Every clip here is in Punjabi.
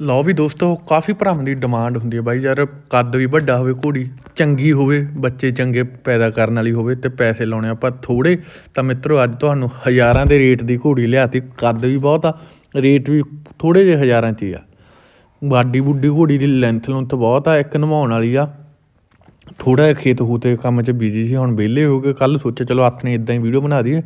ਲਓ ਵੀ ਦੋਸਤੋ, ਕਾਫੀ ਭਰਾਵਾਂ ਦੀ ਡਿਮਾਂਡ ਹੁੰਦੀ ਹੈ ਬਾਈ ਯਾਰ। ਕੱਦ ਵੀ ਵੱਡਾ ਹੋਵੇ, ਘੋੜੀ ਚੰਗੀ ਹੋਵੇ, ਬੱਚੇ ਚੰਗੇ ਪੈਦਾ ਕਰਨ ਵਾਲੀ ਹੋਵੇ ਤੇ ਪੈਸੇ ਲਾਉਣੇ ਆਪਾਂ ਥੋੜੇ ਤਾਂ ਮਿੱਤਰੋ, ਅੱਜ ਤੁਹਾਨੂੰ ਹਜ਼ਾਰਾਂ ਦੇ ਰੇਟ ਦੀ ਘੋੜੀ ਲਿਆਤੀ। ਕੱਦ ਵੀ ਬਹੁਤ ਆ, ਰੇਟ ਵੀ ਥੋੜੇ ਜਿਹੇ ਹਜ਼ਾਰਾਂ 'ਚ ਹੀ ਆ। ਬਾਡੀ ਬੁੱਡੀ ਘੋੜੀ ਦੀ ਲੈਂਥ ਲੁੰਥ ਬਹੁਤ ਆ, ਇੱਕ ਨਵਾਉਣ ਵਾਲੀ ਆ। ਥੋੜਾ ਜਿਹਾ ਖੇਤ ਖੂਤ ਦੇ ਕੰਮ 'ਚ ਬਿਜ਼ੀ ਸੀ, ਹੁਣ ਵਿਹਲੇ ਹੋ ਗਏ। ਕੱਲ ਸੋਚਿਆ, ਚਲੋ ਹੱਥ ਨੇ ਇਦਾਂ ਹੀ ਵੀਡੀਓ ਬਣਾ ਦਈਏ।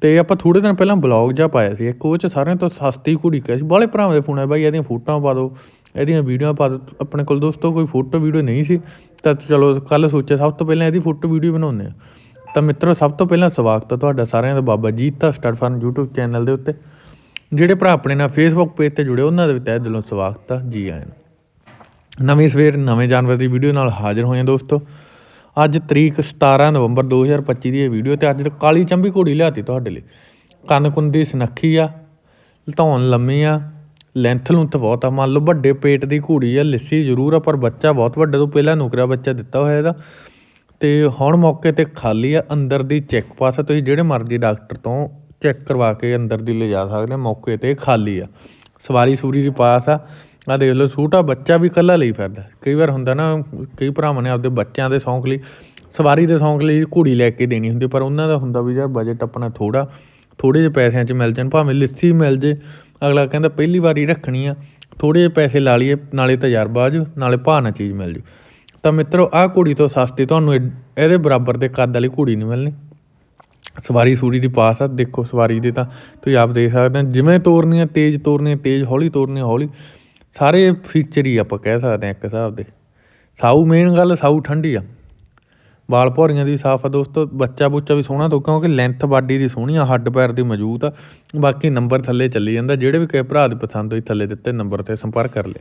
ਤੇ ਆਪਾਂ ਥੋੜੇ ਦਿਨ ਪਹਿਲਾਂ ਬਲੌਗ ਜਿਹਾ ਪਾਇਆ ਸੀ, ਇੱਕ ਉਹ 'ਚ ਸਾਰਿਆਂ ਤੋਂ ਸਸਤੀ ਕੁੜੀ ਕਿਹਾ ਸੀ। ਬਾਹਲੇ ਭਰਾਵਾਂ ਦੇ ਫੋਨ ਆਏ ਬਾਈ, ਇਹਦੀਆਂ ਫੋਟੋਆਂ ਪਾ ਦਿਓ, ਇਹਦੀਆਂ ਵੀਡੀਓ ਪਾ ਦਿਓ। ਆਪਣੇ ਕੋਲ ਦੋਸਤੋ ਕੋਈ ਫੋਟੋ ਵੀਡੀਓ ਨਹੀਂ ਸੀ, ਤਾਂ ਚਲੋ ਕੱਲ ਸੋਚਿਆ, ਸਭ ਤੋਂ ਪਹਿਲਾਂ ਇਹਦੀ ਫੋਟੋ ਵੀਡੀਓ ਬਣਾਉਂਦੇ ਆ ਤਾਂ ਮਿੱਤਰੋ, ਸਭ ਤੋਂ ਪਹਿਲਾਂ ਸਵਾਗਤ ਹੈ ਤੁਹਾਡਾ ਸਾਰਿਆਂ ਦਾ Baba Jeeta star fun YouTube channel ਦੇ ਉੱਤੇ। ਜਿਹੜੇ ਭਰਾ ਆਪਣੇ ਨਾਲ ਫੇਸਬੁੱਕ ਪੇਜ ਤੇ ਜੁੜੇ, ਉਹਨਾਂ ਦੇ ਵੀ ਤਹਿ ਦਿਲੋਂ ਸਵਾਗਤ ਆ। ਜੀ ਆਇਆਂ ਨੂੰ। ਨਵੀਂ ਸਵੇਰ, ਨਵੇਂ ਜਾਨਵਰ ਦੀ ਵੀਡੀਓ ਨਾਲ ਹਾਜ਼ਰ ਹੋਏ ਹਾਂ ਦੋਸਤੋ। ਅੱਜ ਤਰੀਕ 17 ਨਵੰਬਰ 2025 ਦੀ ਇਹ ਵੀਡੀਓ ਤੇ ਅੱਜ ਤਾਂ ਕਾਲੀ ਚੰਬੀ ਘੋੜੀ ਲਿਆਤੀ ਤੁਹਾਡੇ ਲਈ। ਕੰਨ ਕੁੰਦੀ ਸੁਨੱਖੀ ਆ ਧੌਣ ਲੰਮੀ ਆ ਲੈਂਥ ਲੂੰਥ ਬਹੁਤ ਆ। ਮੰਨ ਲਓ ਵੱਡੇ ਪੇਟ ਦੀ ਘੋੜੀ ਆ, ਲਿੱਸੀ ਜ਼ਰੂਰ ਆ, ਪਰ ਬੱਚਾ ਬਹੁਤ ਵੱਡੇ, ਤੋਂ ਪਹਿਲਾਂ ਨੁਕਰਾ ਬੱਚਾ ਦਿੱਤਾ ਹੋਇਆ ਇਹਦਾ। ਤੇ ਹੁਣ ਮੌਕੇ ਤੇ ਖਾਲੀ ਆ, ਅੰਦਰ ਦੀ ਚੈੱਕ ਪਾਸ ਆ, ਤੁਸੀਂ ਜਿਹੜੇ ਮਰਜ਼ੀ ਡਾਕਟਰ ਤੋਂ ਚੈੱਕ ਕਰਵਾ ਕੇ ਅੰਦਰ ਦੀ ਲਿਜਾ ਸਕਦੇ ਮੌਕੇ ਤੇ ਖਾਲੀ ਆ। ਸਵਾਰੀ ਸੂਰੀ ਦੀ ਪਾਸ ਆ ਆ ਦੇਖ ਲਓ ਛੋਟਾ ਬੱਚਾ ਵੀ ਇਕੱਲਾ ਲਈ ਫਿਰਦਾ। ਕਈ ਵਾਰ ਹੁੰਦਾ ਨਾ, ਕਈ ਭਰਾਵਾਂ ਨੇ ਆਪਦੇ ਬੱਚਿਆਂ ਦੇ ਸ਼ੌਂਕ ਲਈ, ਸਵਾਰੀ ਦੇ ਸ਼ੌਂਕ ਲਈ ਘੋੜੀ ਲੈ ਕੇ ਦੇਣੀ ਹੁੰਦੀ, ਪਰ ਉਹਨਾਂ ਦਾ ਹੁੰਦਾ ਵੀ ਯਾਰ ਬਜਟ ਆਪਣਾ ਥੋੜਾ ਥੋੜੇ ਜਿਹੇ ਪੈਸਿਆਂ 'ਚ ਮਿਲ ਜਾਣ, ਭਾਵੇਂ ਲੱਸੀ ਮਿਲ ਜੇ। ਅਗਲਾ ਕਹਿੰਦਾ, ਪਹਿਲੀ ਵਾਰੀ ਰੱਖਣੀ ਆ ਥੋੜੇ ਜਿਹੇ ਪੈਸੇ ਲਾ ਲਈਏ, ਨਾਲੇ ਤਜਰਬਾ ਆ ਜੂ, ਨਾਲੇ ਭਾਅ ਨਾਲ ਚੀਜ਼ ਮਿਲ ਜੂ। ਤਾਂ ਮਿੱਤਰੋ, ਆਹ ਘੋੜੀ ਤੋਂ ਸਸਤੀ ਤੁਹਾਨੂੰ ਇਹ- ਇਹਦੇ ਬਰਾਬਰ ਦੇ ਕੱਦ ਵਾਲੀ ਘੋੜੀ ਨਹੀਂ ਮਿਲਣੀ। ਸਵਾਰੀ ਸੂਰੀ ਦੀ ਪਾਸ ਆ, ਦੇਖੋ ਸਵਾਰੀ ਦੇ ਤਾਂ ਤੁਸੀਂ ਆਪ ਦੇਖ ਸਕਦੇ ਹੋ, ਜਿਵੇਂ ਤੋਰਨੀ ਆ ਤੇਜ਼ ਤੋਰਨੀ ਆ ਤੇਜ਼ ਹੌਲੀ ਤੋਰਨੀ ਹੌਲੀ। ਸਾਰੇ ਫੀਚਰ ਹੀ ਆਪਾਂ ਕਹਿ ਸਕਦੇ ਹਾਂ ਇੱਕ ਹਿਸਾਬ ਦੇ। ਸਾਊ ਮੇਨ ਗੱਲ ਸਾਊ ਠੰਡੀ ਆ। ਵਾਲ ਭੌਰੀਆਂ ਦੀ ਸਾਫ਼ ਆ ਦੋਸਤੋ, ਬੱਚਾ ਬੁੱਚਾ ਵੀ ਸੋਹਣਾ ਤੋਂ ਕਿਉਂਕਿ ਲੈਂਥ ਬਾਡੀ ਦੀ ਸੋਹਣੀ ਆ, ਹੱਡ ਪੈਰ ਦੀ ਮਜ਼ਬੂਤ ਆ। ਬਾਕੀ ਨੰਬਰ ਥੱਲੇ ਚੱਲੀ ਜਾਂਦਾ, ਜਿਹੜੇ ਵੀ ਕਿਸੇ ਭਰਾ ਦੀ ਪਸੰਦ ਹੋਈ ਥੱਲੇ ਦਿੱਤੇ ਨੰਬਰ ਤੇ ਸੰਪਰਕ ਕਰ ਲੈ